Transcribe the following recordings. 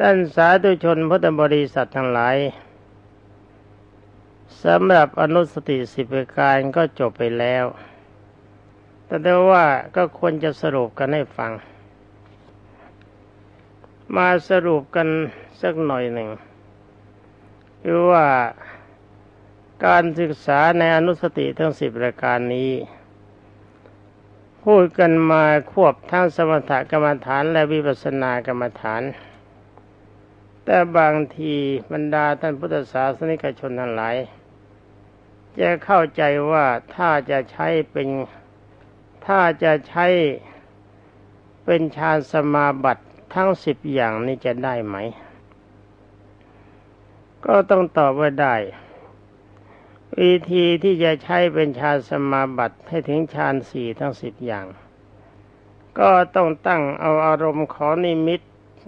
ด้านสาธุชนพุทธบริษัททั้งหลายสำหรับอนุสติสิบประการก็จบไปแล้ว แต่ได้ว่าก็ควรจะสรุปกันให้ฟัง มาสรุปกันสักหน่อยหนึ่งคือว่าการศึกษาในอนุสติทั้งสิบประการนี้ พูดกันมาควบทั้งสมถกรรมฐานและวิปัสสนากรรมฐาน แต่บางทีบรรดาท่านพุทธศาสนิกชนทั้งหลาย จะเข้าใจว่าถ้าจะใช้เป็นถ้าจะใช้เป็นฌานสมาบัติทั้งสิบอย่างนี้จะได้ไหม ก็ต้องตอบว่าได้ วิธีที่จะใช้เป็นฌานสมาบัติให้ถึงฌานสี่ทั้งสิบอย่าง ก็ต้องตั้งเอาอารมณ์ขอนิมิต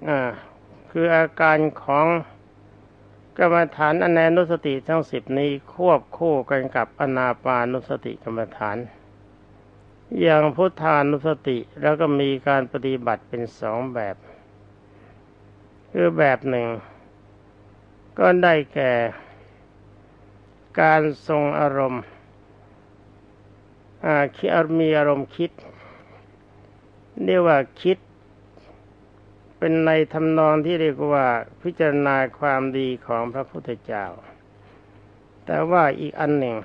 อ่า คืออาการของกรรมฐานอนันุสติทั้งสิบนี้ควบคู่กันกับอนาปานุสติกรรมฐาน อย่างพุทธานุสติแล้วก็มีการปฏิบัติเป็นสองแบบ คือแบบหนึ่ง ก็ได้แก่ การทรงอารมณ์คิดมีอารมณ์คิดเรียกว่าคิด เป็นในทำนองที่เรียกว่าพิจารณาความดีของพระพุทธเจ้า แต่ว่าอีกอันหนึ่ง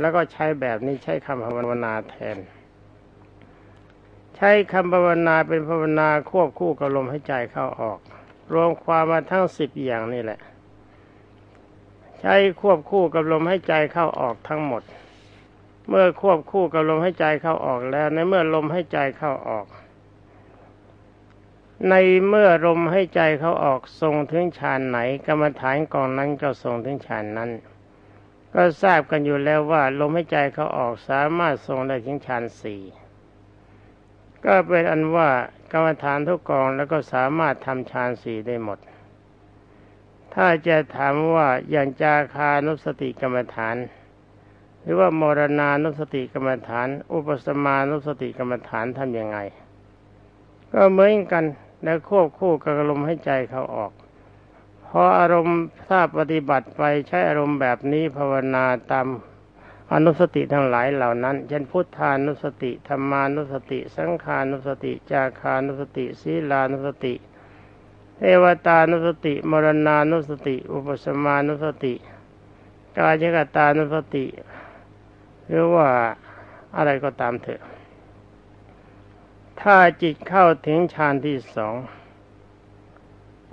แล้วก็ใช้แบบนี้ใช้คำภาวนาแทน ใช้คำภาวนาเป็นภาวนาควบคู่กับลมหายใจเข้าออก รวมความมาทั้งสิบอย่างนี่แหละ ใช้ควบคู่กับลมหายใจเข้าออกทั้งหมด เมื่อควบคู่กับลมหายใจเข้าออกแล้วในเมื่อลมหายใจเข้าออก ในเมื่อลมใหายใจเขาออกทรงถึงฌานไหน กรรมฐานกองนั้นก็ทรงถึงฌานนั้น ก็ทราบกันอยู่แล้วว่า ลมใหายใจเขาออกสามารถทรงได้ถึงฌานสี่ก็เป็นอันว่ากรรมฐานทุกกองแล้วก็สามารถทำฌานสี่ได้หมด ถ้าจะถามว่าอย่างจาคานุสติกรรมฐาน หรือว่ามรณานุสติกรรมฐาน อุปสมานุสติกรรมฐานทำยังไง ก็เหมือนกัน แล้วควบคู่กับลมให้ใจเขาออกพออารมณ์ถ้าปฏิบัติไปใช้อารมณ์แบบนี้ภาวนาตามอนุสติทั้งหลายเหล่านั้น เช่นพุทธานุสติธรรมานุสติ สังขานุสติ จาคานุสติศีลานุสติเทวตานุสติ มรณานุสติ อุปสมานุสติ กายกตานุสติ หรือว่าอะไรก็ตามเถอะ ถ้าจิตเข้าถึงฌานที่สอง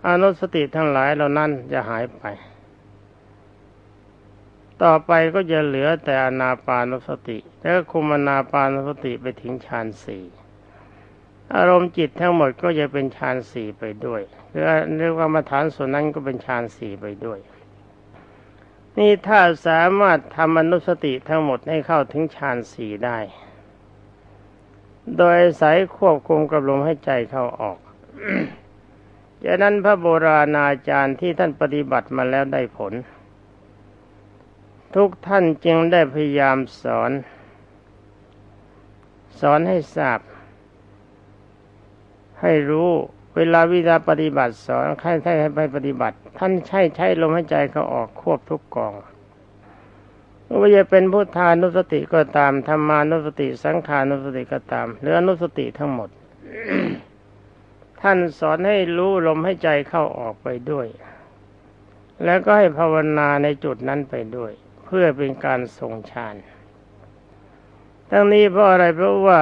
อนุสติทั้งหลายเหล่านั้นจะหายไป ต่อไปก็จะเหลือแต่อนาปานุสติ แล้วคุมอนาปานุสติไปถึงฌานสี่อารมณ์จิตทั้งหมดก็จะเป็นฌานสี่ไปด้วยหรือเรียกว่ามาฐานส่วนนั้นก็เป็นฌานสี่ไปด้วย นี่ถ้าสามารถทำอนุสติทั้งหมดให้เข้าถึงฌานสี่ได้ โดยสายควบคุมกับลมให้ใจเข้าออกจากนั้นพระโบราณอาจารย์ที่ท่านปฏิบัติมาแล้วได้ผล ทุกท่านจึงได้พยายามสอน สอนให้ทราบ ให้รู้เวลาวิธาปฏิบัติสอนใครใช้ให้ไปปฏิบัติ ท่านใช้ใช้ลมหายใจเขาออกควบทุกกอง ว่าจะเป็นพุทธานุสติก็ตามธรรมานุสติ สังขานุสติก็ตามหรืออนุสติทั้งหมด ท่านสอนให้รู้ลมให้ใจเข้าออกไปด้วย แล้วก็ให้ภาวนาในจุดนั้นไปด้วย เพื่อเป็นการทรงฌานทั้งนี้เพราะอะไรเพราะว่า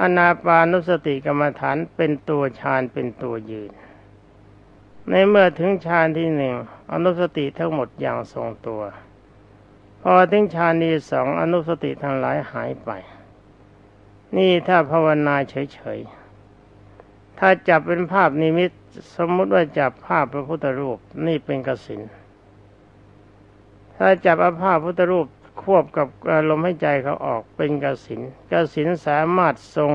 อนาปานุสติกรรมฐานเป็นตัวฌานเป็นตัวยืน ในเมื่อถึงฌานที่หนึ่งอนุสติทั้งหมดอย่างทรงตัว พอถึงฌานที่สองอนุสติทั้งหลายหายไป นี่ถ้าภาวนาเฉยๆ ถ้าจับเป็นภาพนิมิตสมมุติว่าจับภาพพระพุทธรูปนี่เป็นกสินถ้าจับภาพพุทธรูปควบกับลมหายใจเขาออกเป็นกสินกสินสามารถทรง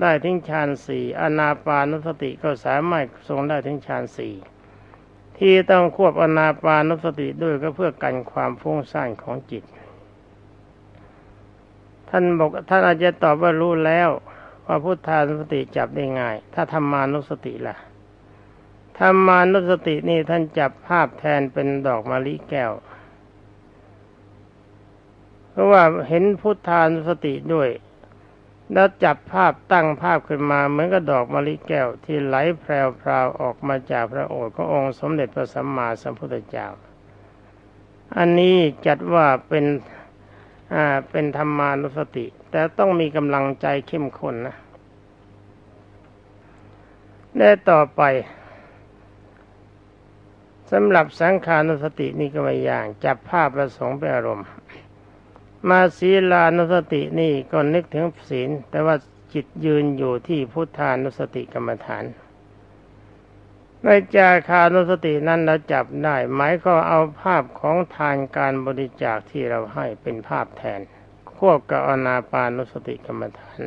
ได้ถึงฌานสี่อนาปานุสติก็สามารถทรงได้ถึงฌานสี่ ที่ต้องควบอนาปานุสติด้วยก็เพื่อกันความฟุ้งซ่านของจิต ท่านบอกท่านอาจจะตอบว่ารู้แล้วว่าพุทธานุสติจับได้ง่าย ถ้าธรรมานุสติล่ะธรรมานุสตินี่ท่านจับภาพแทนเป็นดอกมะลิแก้ว เพราะว่าเห็นพุทธานุสติด้วย แล้วจับภาพตั้งภาพขึ้นมาเหมือนกับดอกมะลิแก้วที่ไหลแพรวๆออกมาจากพระโอษฐ์ขององค์สมเด็จพระสัมมาสัมพุทธเจ้า อันนี้จัดว่าเป็นอ่าเป็นธรรมานุสติ แต่ต้องมีกำลังใจเข้มข้นนะและต่อไปสำหรับสังขานุสตินี่ก็ไม่อย่าง จับภาพประสงค์เป็นอารมณ์ มาศีลานุสตินี่ก็นึกถึงศีล แต่ว่าจิตยืนอยู่ที่พุทธานุสติกรรมฐานในจาคานุสตินั้นเราจับได้หมายก็เอาภาพของทานการบริจาคที่เราให้เป็นภาพแทน ควบกับอนาปานุสติกรรมฐาน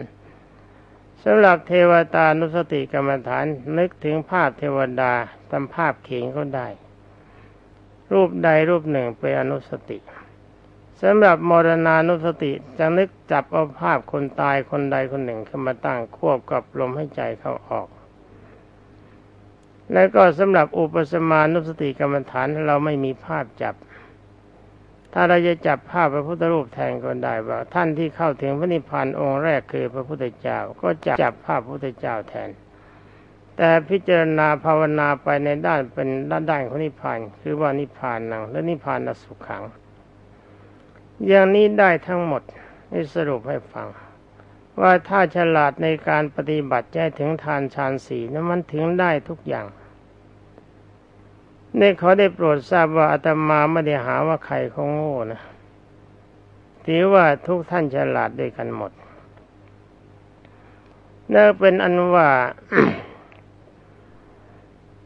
สำหรับเทวตานุสติกรรมฐานนึกถึงภาพเทวดาตามภาพเขียงก็ได้ รูปใดรูปหนึ่งเป็นอนุสติ สำหรับมรณานุสติจะนึกจับเอาภาพคนตายคนใดคนหนึ่งขึ้นมาตั้งควบกับลมให้ใจเข้าออก และก็สำหรับอุปสมานุสติกรรมฐานเราไม่มีภาพจับ ถ้าเราจะจับภาพพระพุทธรูปแทนก็ได้ว่า ท่านที่เข้าถึงพระนิพพานองค์แรกคือพระพุทธเจ้าก็จะจับภาพพระพุทธเจ้าแทน แต่พิจารณาภาวนาไปในด้านเป็นด้านด้านของนิพพาน คือว่านิพพานนังและนิพพานนสุขขัง อย่างนี้ได้ทั้งหมดนี่สรุปให้ฟัง ว่าถ้าฉลาดในการปฏิบัติใจถึงทานฌานสีนั้นมันถึงได้ทุกอย่างนี่เขาได้โปรดทราบว่าอาตมาไม่ได้หาว่าใครเขาโง่นะถือว่าทุกท่านฉลาดด้วยกันหมดนั่นเป็นอันว่า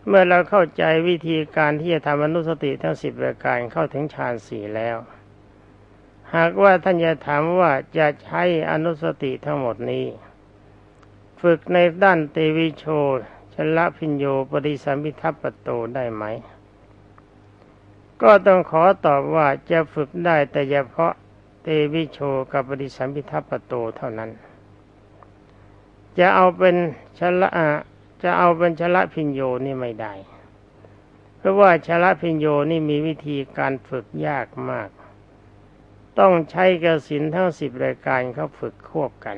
เมื่อเราเข้าใจวิธีการที่จะทำอนุสติทั้งสิบรายการเข้าถึงฌานสี่แล้ว หากว่าท่านจะถามว่าจะใช้อนุสติทั้งหมดนี้ ฝึกในด้านเตวิโชชละพิญโยปริสัมพิทัปโตได้ไหม ก็ต้องขอตอบว่าจะฝึกได้แต่เฉพาะเตวิโชกับปฏิสัมพิทัปโตเท่านั้น จะเอาเป็นชละจะเอาเป็นชละพิญโยนี่ไม่ได้ เพราะว่าชละพิญโยนี่มีวิธีการฝึกยากมาก ต้องใช้กสินทั้งสิบรายการเขาฝึกควบกัน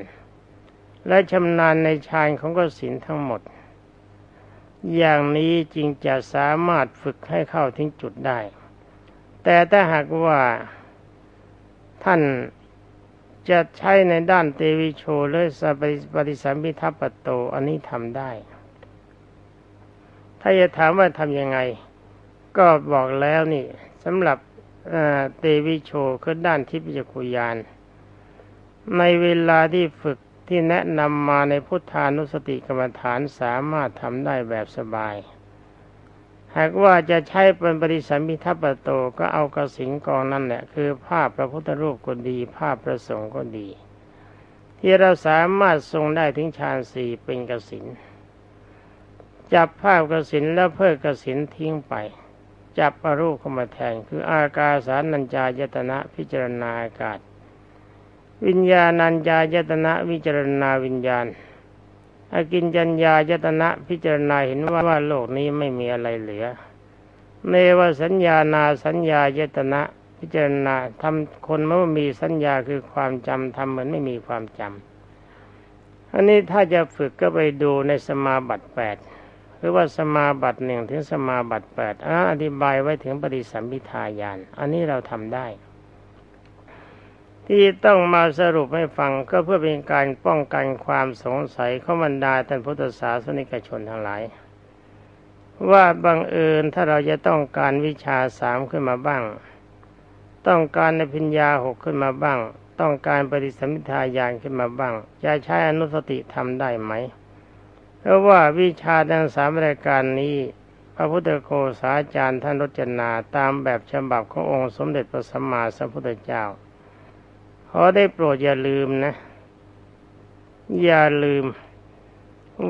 และชำนาญในฌานของกสินทั้งหมด อย่างนี้จึงจะสามารถฝึกให้เข้าถึงจุดได้ แต่ถ้าหากว่าท่านจะใช้ในด้านเตวิโชหรือสปฏิสัมพิทัปโตอันนี้ทำได้ ถ้าจะถามว่าทำยังไง ก็บอกแล้วนี่สำหรับ เตวิโชคือด้านทิพยคุยาน ในเวลาที่ฝึกที่แนะนำมาในพุทธานุสติกรรมฐานสามารถทำได้แบบสบาย หากว่าจะใช้เป็นปริสัมพิทัปโตก็เอากระสินกองนั่นแหละคือภาพพระพุทธรูปก็ดี ภาพพระสงฆ์ก็ดี ที่เราสามารถทรงได้ถึงฌานสี่เป็นกระสินจับภาพกระสินแล้วเพิกกระสินทิ้งไป จับอรูปเข้ามาแทนคืออากาสานัญจายตนะพิจารณาอากาศ วิญญาณัญญายตนะวิจารณาวิญญาณอากินจัญญายตนะพิจารณาเห็นว่าว่าโลกนี้ไม่มีอะไรเหลือเมวสัญญานาสัญญายตนะพิจารณาทำคนเมื่อมีสัญญาคือความจำทำเหมือนไม่มีความจำอันนี้ถ้าจะฝึกก็ไปดูในสมาบัติแปด หรือว่าสมาบัติหนึ่งถึงสมาบัติแปดอธิบายไว้ถึงปฏิสัมพิทายาน อันนี้เราทำได้ ที่ต้องมาสรุปให้ฟังก็เพื่อเป็นการป้องกันความสงสัยของบรรดาท่านพุทธศาสนิกชนทั้งหลาย ว่าบังเอิญถ้าเราจะต้องการวิชาสามขึ้นมาบ้าง ต้องการในพิญญาหกขึ้นมาบ้าง ต้องการปฏิสัมพิทายานขึ้นมาบ้าง จะใช้อนุสติทำได้ไหม เพราะว่าวิชาดังสามรายการนี้ พระพุทธโฆษาจารย์ท่านรจนาตามแบบฉบับขององค์สมเด็จพระสัมมาสัมพุทธเจ้าขอได้โปรดอย่าลืมนะ อย่าลืม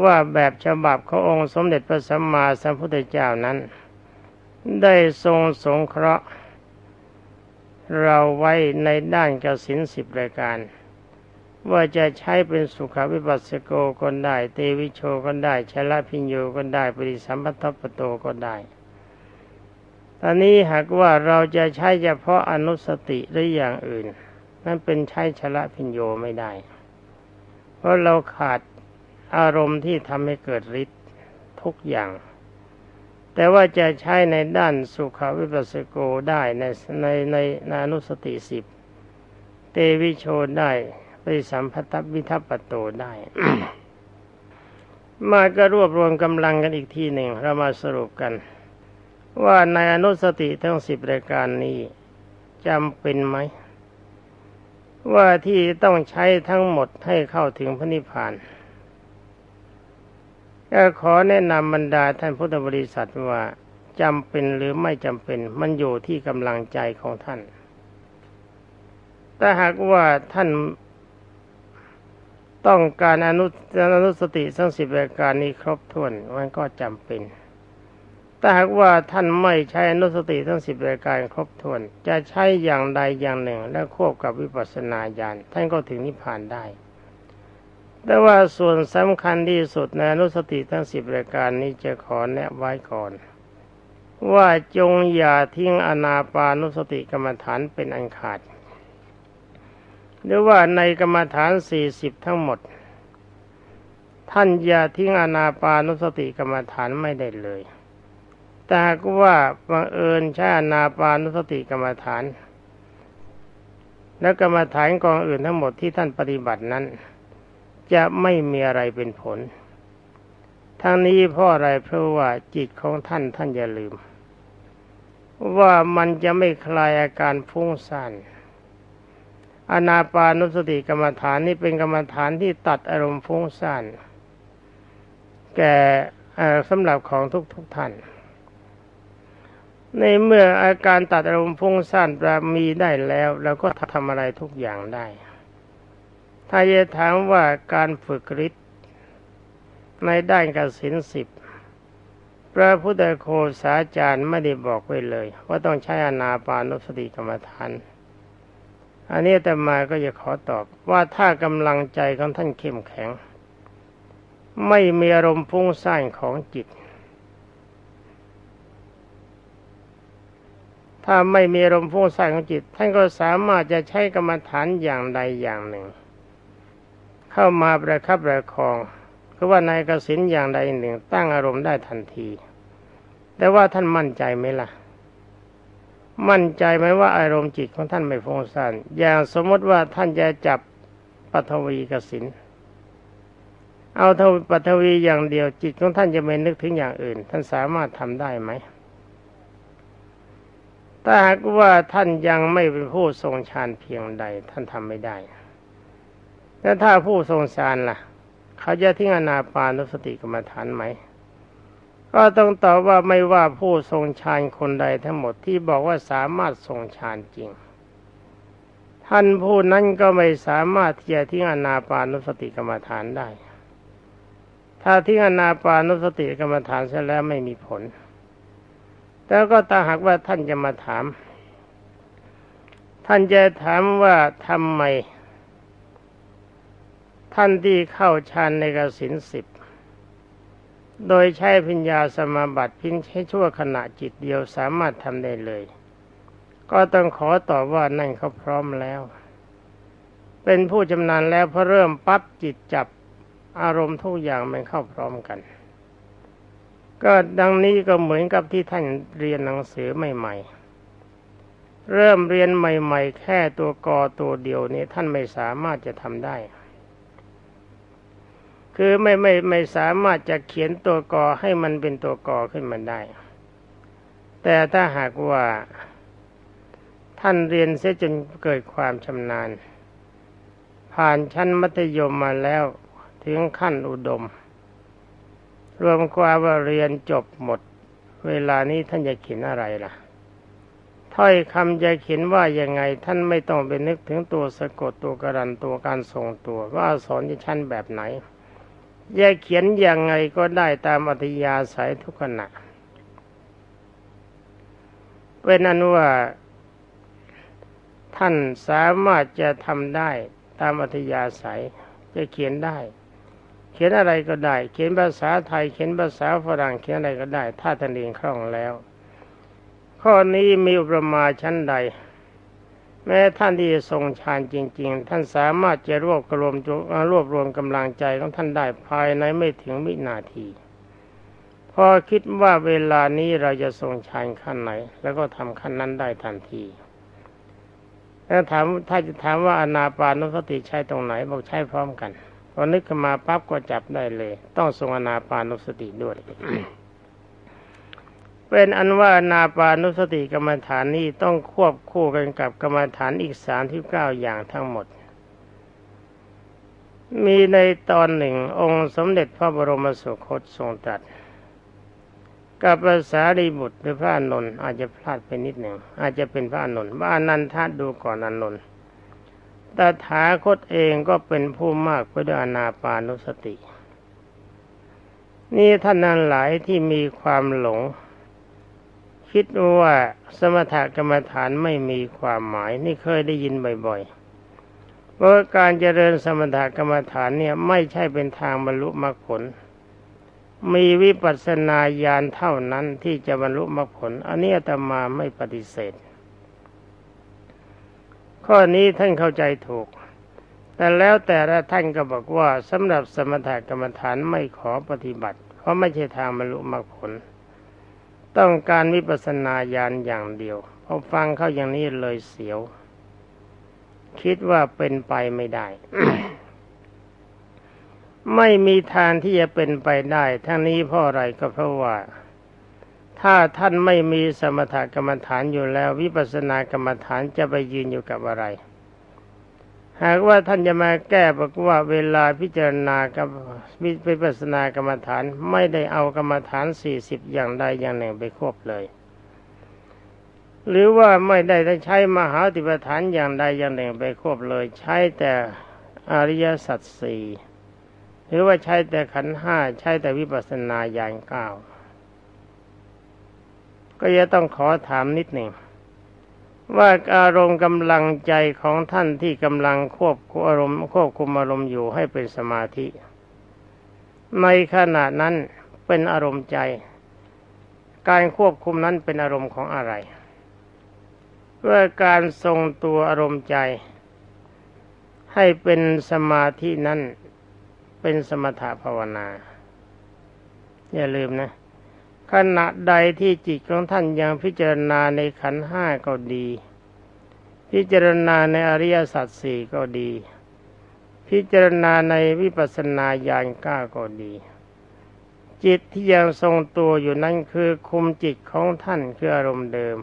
ว่าแบบฉบับขององค์สมเด็จพระสัมมาสัมพุทธเจ้านั้น ได้ทรงสงเคราะห์ เราไว้ในด้านกสินสิบรายการ ว่าจะใช้เป็นสุขวิปัสสโกก็ได้ เตวิโชก็ได้ชลพิญโยก็ได้ ปริสัมพัทปโตก็ได้ ตอนนี้หากว่าเราจะใช้เฉพาะอนุสติหรืออย่างอื่น นั่นเป็นใช้ชละพิญโยไม่ได้ เพราะเราขาดอารมณ์ที่ทำให้เกิดฤทธิ์ทุกอย่าง แต่ว่าจะใช้ในด้านสุขวิปัสสโกได้ในในในในอนุสติสิบ เตวิโชได้ ไปสัมพัทวิทัปโตได้มาก็รวบรวมกำลังกันอีกทีหนึ่งเรามาสรุปกัน ว่าในอนุสติทั้งสิบรายการนี้จำเป็นไหม ว่าที่ต้องใช้ทั้งหมดให้เข้าถึงพระนิพพานก็ขอแนะนำบรรดาท่านพุทธบริษัทว่าจำเป็นหรือไม่จำเป็น มันอยู่ที่กำลังใจของท่าน แต่หากว่าท่าน ต้องการอนุอนุสติสังสิบรายการนี้ครบถ้วนมันก็จำเป็นแต่หากว่าท่านไม่ใช้อนุสติทั้งสิบรายการครบถ้วน จะใช้อย่างใดอย่างหนึ่ง และควบกับวิปัสสนาญาณท่านก็ถึงนิพพานได้ แต่ว่าส่วนสำคัญที่สุดในอนุสติทั้งสิบรายการนี้จะขอแนะไว้ก่อน ว่าจงอย่าทิ้งอนาปานุสติกรรมฐานเป็นอันขาด หรือว่าในกรรมฐานสี่สิบทั้งหมด ท่านอย่าทิ้งอนาปานุสติกรรมฐานไม่ได้เลย แต่หากว่าบังเอิญใช้อนาปานุสติกรรมฐาน และกรรมฐานกองอื่นทั้งหมดที่ท่านปฏิบัตินั้น จะไม่มีอะไรเป็นผลทั้งนี้เพราะอะไรเพราะว่าจิตของท่านท่านอย่าลืม ว่ามันจะไม่คลายอาการฟุ้งซ่าน อนาปานุสติกรรมฐานนี่เป็นกรรมฐานที่ตัดอารมณ์ฟุ้งซ่านแก่สำหรับของทุกทุกท่าน ในเมื่ออาการตัดอารมณ์ฟุ้งซ่านมีได้แล้วเราก็ทำอะไรทุกอย่างได้ ถ้าจะถามว่าการฝึกฤทธิ์ในด้านกสินสิบพระพุทธโคสาจารย์ไม่ได้บอกไว้เลย ว่าต้องใช้อนาปานุสติกรรมฐาน อันนี้แต่มาก็จะขอตอบว่าถ้ากำลังใจของท่านเข้มแข็ง ไม่มีอารมณ์ฟุ้งซ่านของจิต ถ้าไม่มีอารมณ์ฟุ้งซ่านของจิต ท่านก็สามารถจะใช้กรรมฐานอย่างใดอย่างหนึ่ง เข้ามาประคับประคองคือว่านายกสินอย่างใดหนึ่ง ตั้งอารมณ์ได้ทันที แต่ว่าท่านมั่นใจไหมล่ะ มั่นใจไหมว่าอารมณ์จิตของท่านไม่ฟุ้งซ่านอย่างสมมติว่าท่านจะจับปัทวีกสินเอาทปัทวีอย่างเดียวจิตของท่านจะไม่นึกถึงอย่างอื่น ท่านสามารถทำได้ไหมถ้าหากว่าท่านยังไม่เป็นผู้ทรงฌานเพียงใด ท่านทำไม่ได้แล้วถ้าผู้ทรงฌานล่ะ เขาจะทิ้งอนาปานุสติกรรมฐานไหม ก็ต้องตอบว่าไม่ว่าผู้ทรงฌานคนใดทั้งหมดที่บอกว่าสามารถทรงฌานจริง ท่านผู้นั้นก็ไม่สามารถที่จะทิ้งอนาปานุสติกรรมฐานได้ ถ้าทิ้งอนาปานุสติกรรมฐานเสร็จแล้วไม่มีผลแต่ก็ถ้าหากว่าท่านจะมาถาม ท่านจะถามว่าทำไม ท่านที่เข้าฌานในกสินสิบ โดยใช้พิญญาสมาบัติพิงใช้ชั่วขณะจิตเดียวสามารถทำได้เลย ก็ต้องขอตอบว่านั่นเขาพร้อมแล้ว เป็นผู้ชำนาญแล้วพอเริ่มปั๊บจิตจับอารมณ์ทุกอย่างมันเข้าพร้อมกัน ก็ดังนี้ก็เหมือนกับที่ท่านเรียนหนังสือใหม่ ๆเริ่มเรียนใหม่ ๆ แค่ตัวกอตัวเดียวนี้ท่านไม่สามารถจะทำได้ คือไม่ไม่ไม่สามารถจะเขียนตัวกอให้มันเป็นตัวกอขึ้นมาได้ แต่ถ้าหากว่า ท่านเรียนเสียจนเกิดความชำนาญ ผ่านชั้นมัธยมมาแล้วถึงขั้นอุดม รวมความว่าเรียนจบหมด เวลานี้ท่านจะเขียนอะไรล่ะถ้อยคำจะเขียนว่ายังไงท่านไม่ต้องไปนึกถึงตัวสะกดตัวกระดันตัวการทรงตัวว่าสอนจะชั้นแบบไหน จะเขียนอย่างไงก็ได้ตามอัธยาศัยทุกขณะ เป็นนั้นว่าท่านสามารถจะทำได้ตามอัธยาศัย จะเขียนได้ เขียนอะไรก็ได้ เขียนภาษาไทย เขียนภาษาฝรั่งเขียนอะไรก็ได้ ถ้าท่านเรียนคล่องแล้ว ข้อนี้มีอุปมาชั้นใด แม้ท่านที่ทรงฌานจริง ๆ ท่านสามารถจะรวบรวมรวบรวมกำลังใจของท่านได้ภายในไม่ถึงวินาที พอคิดว่าเวลานี้เราจะทรงฌานขั้นไหน แล้วก็ทำขั้นนั้นได้ทันทีแล้วถามถ้าจะถามว่าอนาปานุสติใช้ตรงไหนบอกใช้พร้อมกันพอนึกขึ้นมาปั๊บก็จับได้เลย ต้องทรงอนาปานุสติด้วย เป็นอันว่านาปานุสติกรรมฐานนี้ต้องควบคู่กันกับกรรมฐานอีกสามที่เก้าอย่างทั้งหมด มีในตอนหนึ่งองค์สมเด็จพระบรมสุคตทรงตรัสกับภาษารีบุตรหรือพระอนนท์อาจจะพลาดไปนิดหนึ่งอาจจะเป็นพระอนนท์ว่าอนันทาดูก่อนอนนท์ตถาคตเองก็เป็นผู้มากไปด้วยอนาปานุสติ นี่ท่านนั้นหลายที่มีความหลง คิดว่าสมถกรรมฐานไม่มีความหมายนี่เคยได้ยินบ่อยๆเพราะการเจริญสมถกรรมฐานเนี่ยไม่ใช่เป็นทางบรรลุมรรคผล มีวิปัสสนาญาณเท่านั้นที่จะบรรลุมรรคผล อันนี้อาตมาไม่ปฏิเสธ ข้อนี้ท่านเข้าใจถูก แต่แล้วแต่ละท่านก็บอกว่าสำหรับสมถกรรมฐานไม่ขอปฏิบัติ เพราะไม่ใช่ทางบรรลุมรรคผล ต้องการวิปัสสนาญาณอย่างเดียวพอฟังเข้าอย่างนี้เลยเสียว คิดว่าเป็นไปไม่ได้ ไม่มีทางที่จะเป็นไปได้ ทั้งนี้เพราะอะไรก็เพราะว่า ถ้าท่านไม่มีสมถกรรมฐานอยู่แล้ว วิปัสสนากรรมฐานจะไปยืนอยู่กับอะไร หากว่าท่านจะมาแก้บอกว่าเวลาพิจารณากับวิปัสสนากรรมฐานไม่ได้เอากรรมฐานสี่สิบอย่างใดอย่างหนึ่งไปควบเลย หรือว่าไม่ได้ใช้มหาติปฐานอย่างใดอย่างหนึ่งไปควบเลย ใช้แต่อริยสัจสี่หรือว่าใช้แต่ขันห้าใช้แต่วิปัสสนาญาณเก้าก็จะต้องขอถามนิดหนึ่ง ว่าอารมณ์กำลังใจของท่านที่กำลังควบคุมอารมณ์ควบคุมอารมณ์อยู่ให้เป็นสมาธิ ในขณะนั้นเป็นอารมณ์ใจ การควบคุมนั้นเป็นอารมณ์ของอะไรเพื่อการทรงตัวอารมณ์ใจ ให้เป็นสมาธินั้นเป็นสมถภาวนา อย่าลืมนะ ขณะใดที่จิตของท่านยังพิจารณาในขันห้าก็ดี พิจารณาในอริยสัจสี่ก็ดี พิจารณาในวิปัสสนาญาณก้าก็ดี จิตที่ยังทรงตัวอยู่นั้นคือคุมจิตของท่านคืออารมณ์เดิม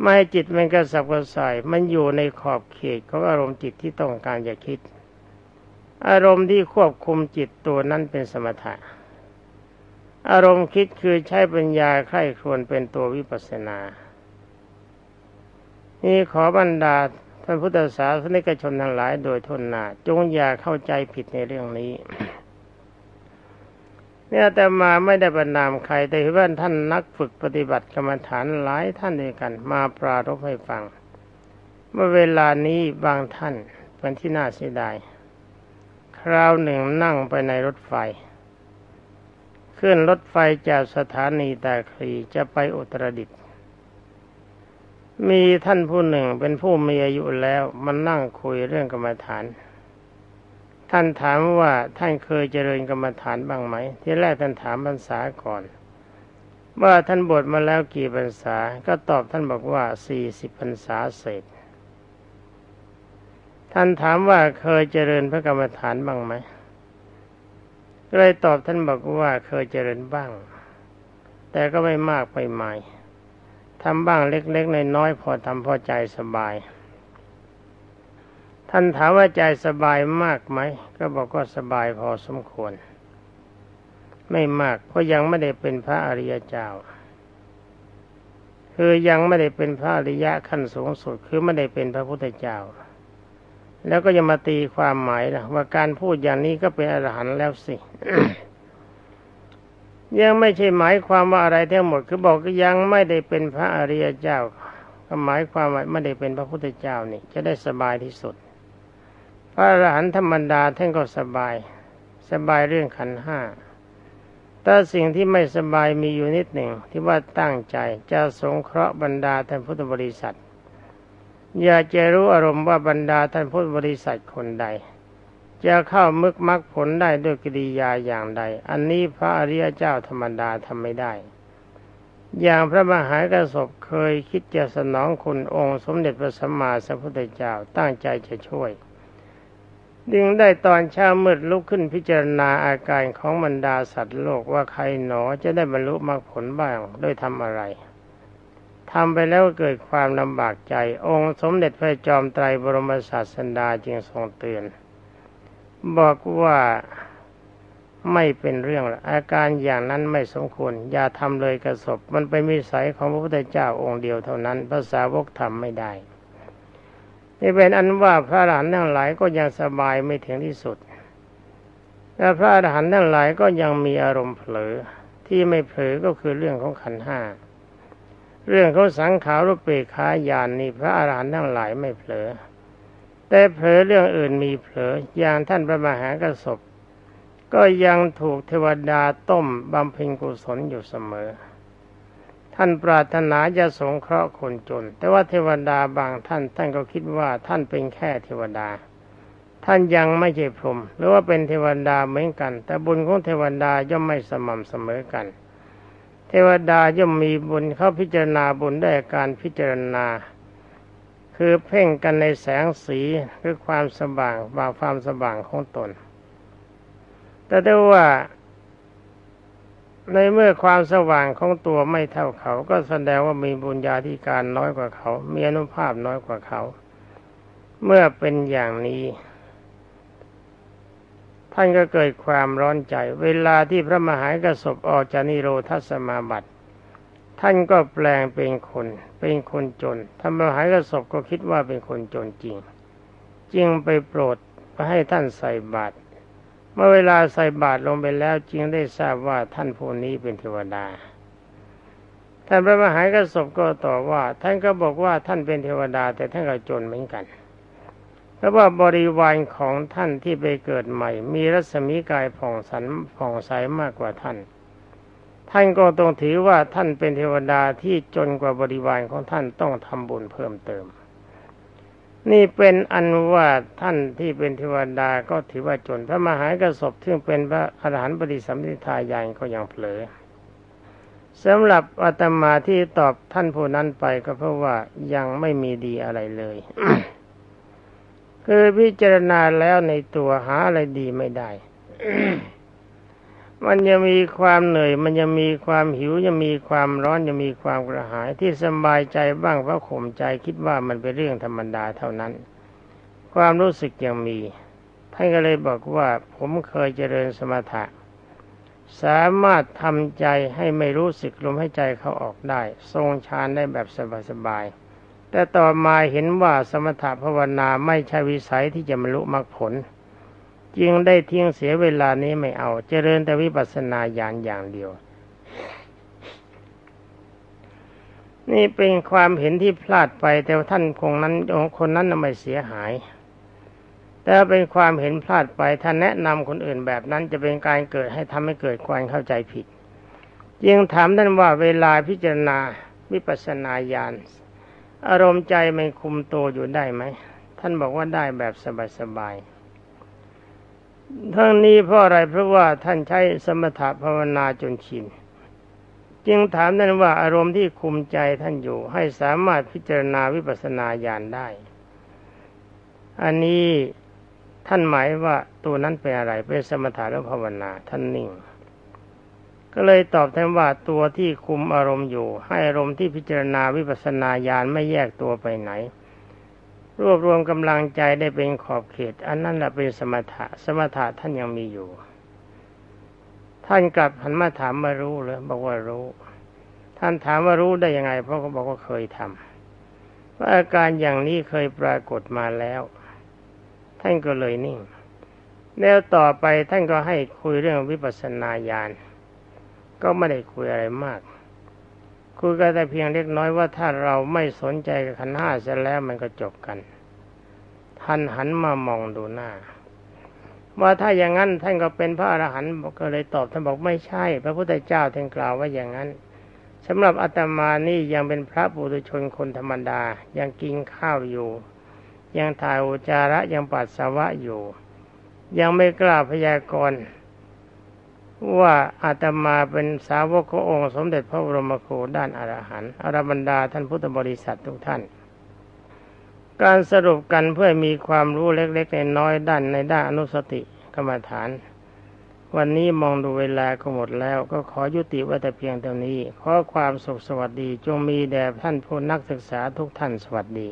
ไม่จิตมันกระสับกระส่ายมันอยู่ในขอบเขตของอารมณ์จิตที่ต้องการจะคิด อารมณ์ที่ควบคุมจิตตัวนั้นเป็นสมถะ อารมณ์คิดคือใช้ปัญญาไข้ครวนเป็นตัววิปัสนา นี่ขอบรรดาท่านพุทธศาสนิกชนทั้งหลายโดยทนหนาจงอย่าเข้าใจผิดในเรื่องนี้เนี่ยแต่มาไม่ได้บรรนามใครแต่ว่าท่านนักฝึกปฏิบัติกรรมฐานหลายท่านด้วยกัน มาปรารบให้ฟัง เมื่อเวลานี้บางท่านเป็นที่น่าเสียดาย คราวหนึ่งนั่งไปในรถไฟ ขึ้นรถไฟจากสถานีตาคลีจะไปอุตรดิตถ์มีท่านผู้หนึ่งเป็นผู้มีอายุแล้วมันนั่งคุยเรื่องกรรมฐาน ท่านถามว่าท่านเคยเจริญกรรมฐานบ้างไหม ที่แรกท่านถามพรรษาก่อน ว่าท่านบวชมาแล้วกี่พรรษา ก็ตอบท่านบอกว่าสี่สิบพรรษาเศษ ท่านถามว่าเคยเจริญพระกรรมฐานบ้างไหม ก็เลยตอบท่านบอกว่าเคยเจริญบ้าง แต่ก็ไม่มากไปใหม่ทำบ้างเล็กๆน้อยๆพอทำพอใจสบาย ท่านถามว่าใจสบายมากไหม ก็บอกว่าสบายพอสมควร ไม่มากเพราะยังไม่ได้เป็นพระอริยเจ้า คือยังไม่ได้เป็นพระอริยะขั้นสูงสุดคือไม่ได้เป็นพระพุทธเจ้า แล้วก็จะมาตีความหมายนะว่าการพูดอย่างนี้ก็เป็นอรหันต์แล้วสิยังไม่ใช่หมายความว่าอะไรทั้งหมด คือบอกก็ยังไม่ได้เป็นพระอริยเจ้าก็หมายความว่าไม่ได้เป็นพระพุทธเจ้านี่จะได้สบายที่สุด พระอรหันต์ธรรมดาท่านก็สบาย สบายเรื่องขันห้าแต่สิ่งที่ไม่สบายมีอยู่นิดหนึ่งที่ว่าตั้งใจจะสงเคราะห์บรรดาท่านพุทธบริษัท อยากจะรู้อารมณ์ว่าบรรดาท่านพุทธบริษัทคนใด จะเข้ามึกมักผลได้ด้วยกิริยาอย่างใด อันนี้พระอริยเจ้าธรรมดาทำไม่ได้ อย่างพระมหากระสบเคยคิดจะสนองคุณองค์สมเด็จพระสัมมาสัมพุทธเจ้าตั้งใจจะช่วยดึงได้ตอนเช้ามืดลุกขึ้นพิจารณาอาการของบรรดาสัตว์โลกว่าใครหนอจะได้บรรลุมรรคผลบ้างด้วยทำอะไร ทำไปแล้วเกิดความลำบากใจ องค์สมเด็จพระจอมไตรบรมศาสดาจึงทรงเตือน บอกว่าไม่เป็นเรื่องอาการอย่างนั้นไม่สมควร อย่าทำเลยกระสบมันเป็นมิสัยของพระพุทธเจ้าองค์เดียวเท่านั้นภาษาวกทำไม่ได้ นี่เป็นอันว่าพระอรหันต์ทั้งหลายก็ยังสบายไม่ถึงที่สุดและพระอรหันต์ทั้งหลายก็ยังมีอารมณ์เผลอที่ไม่เผลอก็คือเรื่องของขันห้า เรื่องเขาสังขารเปกขาญาณนี่พระอรหันต์ทั้งหลายไม่เผลอ แต่เผลอเรื่องอื่นมีเผลออย่างท่านพระมหากระสบก็ยังถูกเทวดาต้มบำเพ็ญกุศลอยู่เสมอ ท่านปรารถนาจะสงเคราะห์คนจน แต่ว่าเทวดาบางท่านท่านก็คิดว่าท่านเป็นแค่เทวดา ท่านยังไม่ใช่พรหมหรือว่าเป็นเทวดาเหมือนกัน แต่บุญของเทวดาย่อมไม่สม่ำเสมอกัน เทวดาย่อมมีบุญเขาพิจารณาบุญได้การพิจารณา คือเพ่งกันในแสงสีคือความสว่างบางความสว่างของตน แต่ได้ว่า ในเมื่อความสว่างของตัวไม่เท่าเขา ก็แสดงว่ามีบุญญาธิการน้อยกว่าเขา มีอนุภาพน้อยกว่าเขา เมื่อเป็นอย่างนี้ ท่านก็เกิดความร้อนใจ เวลาที่พระมหากระสบออกจากนิโรธสมาบัติ ท่านก็แปลงเป็นคน เป็นคนจนท่านมหากระสบก็คิดว่าเป็นคนจนจริง จึงไปโปรดไปให้ท่านใส่บาตรเมื่อเวลาใส่บาตรลงไปแล้วจึงได้ทราบว่าท่านผู้นี้เป็นเทวดาท่านพระมหากระสบก็ตอบว่า ท่านก็บอกว่าท่านเป็นเทวดาแต่ท่านก็จนเหมือนกัน เพราะว่าบริวารของท่านที่ไปเกิดใหม่ มีรัศมีกายผ่องสันผ่องใสมากกว่าท่าน ท่านก็ต้องถือว่าท่านเป็นเทวดาที่จนกว่าบริวารของท่านต้องทำบุญเพิ่มเติม นี่เป็นอันว่าท่านที่เป็นเทวดาก็ถือว่าจนพระมหากระสบซึ่งเป็นพระอรหันต์ปฏิสัมพิทายานก็ยังเผลอสำหรับอาตมาที่ตอบท่านผู้นั้นไปก็เพราะว่ายังไม่มีดีอะไรเลย คือพิจารณาแล้วในตัวหาอะไรดีไม่ได้ มันยังมีความเหนื่อย มันยังมีความหิวยังมีความร้อนยังมีความกระหายที่สบายใจบ้างเพราะข่มใจคิดว่ามันเป็นเรื่องธรรมดาเท่านั้น ความรู้สึกยังมีท่านก็เลยบอกว่าผมเคยเจริญสมถะ สามารถทำใจให้ไม่รู้สึกลมให้ใจเขาออกได้ ทรงฌานได้แบบสบายๆ แต่ต่อมาเห็นว่าสมถภาวนาไม่ใช่วิสัยที่จะบรรลุมรรคผล จึงได้ทิ้งเสียเวลานี้ไม่เอาเจริญแต่วิปัสสนาญาณอย่างเดียว นี่เป็นความเห็นที่พลาดไปแต่ท่านคงนั้นองคนนั้นไม่เสียหาย แต่เป็นความเห็นพลาดไปถ้าแนะนำคนอื่นแบบนั้นจะเป็นการเกิดให้ทำให้เกิดความเข้าใจผิด จึงถามท่านว่าเวลาพิจารณาวิปัสสนาญาณ อารมณ์ใจมันคุมโตอยู่ได้ไหม ท่านบอกว่าได้แบบสบายๆทั้งนี้เพราะอะไรเพราะว่าท่านใช้สมถะภาวนาจนชินจึงถามท่านว่าอารมณ์ที่คุมใจท่านอยู่ ให้สามารถพิจารณาวิปัสสนาญาณได้ อันนี้ท่านหมายว่าตัวนั้นเป็นอะไรเป็นสมถะหรือภาวนาท่านนิ่ง ก็เลยตอบแทนว่าตัวที่คุมอารมณ์อยู่ ให้อารมณ์ที่พิจารณาวิปัสสนาญาณไม่แยกตัวไปไหน รวบรวมกำลังใจได้เป็นขอบเขต อันนั้นแหละเป็นสมถะสมถะท่านยังมีอยู่ ท่านกลับหันมาถามมารู้เลยบอกว่ารู้ ท่านถามว่ารู้ได้ยังไง เพราะเขาบอกว่าเคยทำว่าอาการอย่างนี้เคยปรากฏมาแล้ว ท่านก็เลยนิ่งแล้วต่อไปท่านก็ให้คุยเรื่องวิปัสสนาญาณ ก็ไม่ได้คุยอะไรมาก คุยกันแต่เพียงเล็กน้อยว่าถ้าเราไม่สนใจกับขันห้าเสร็จแล้วมันก็จบกัน ท่านหันมามองดูหน้า ว่าถ้าอย่างนั้นท่านก็เป็นพระอรหันต์ก็เลยตอบท่านบอกไม่ใช่ พระพุทธเจ้าท่านกล่าวว่าอย่างนั้นสำหรับอาตมานี่ยังเป็นพระปุถุชนคนธรรมดา ยังกินข้าวอยู่ ยังถ่ายอุจาระยังปัสสาวะอยู่ ยังไม่กล้าพยากรณ์ ว่าอาตมาเป็นสาวกขององค์สมเด็จพระบรมครูด้านอรหันต์อรบรรดาท่านพุทธบริษัททุกท่าน การสรุปกันเพื่อมีความรู้เล็กๆในน้อยด้านในด้านอนุสติกรรมฐาน วันนี้มองดูเวลาก็หมดแล้ว ก็ขอยุติไว้แต่เพียงเท่านี้ ขอความสุขสวัสดีจงมีแด่ท่านผู้นักศึกษาทุกท่านสวัสดี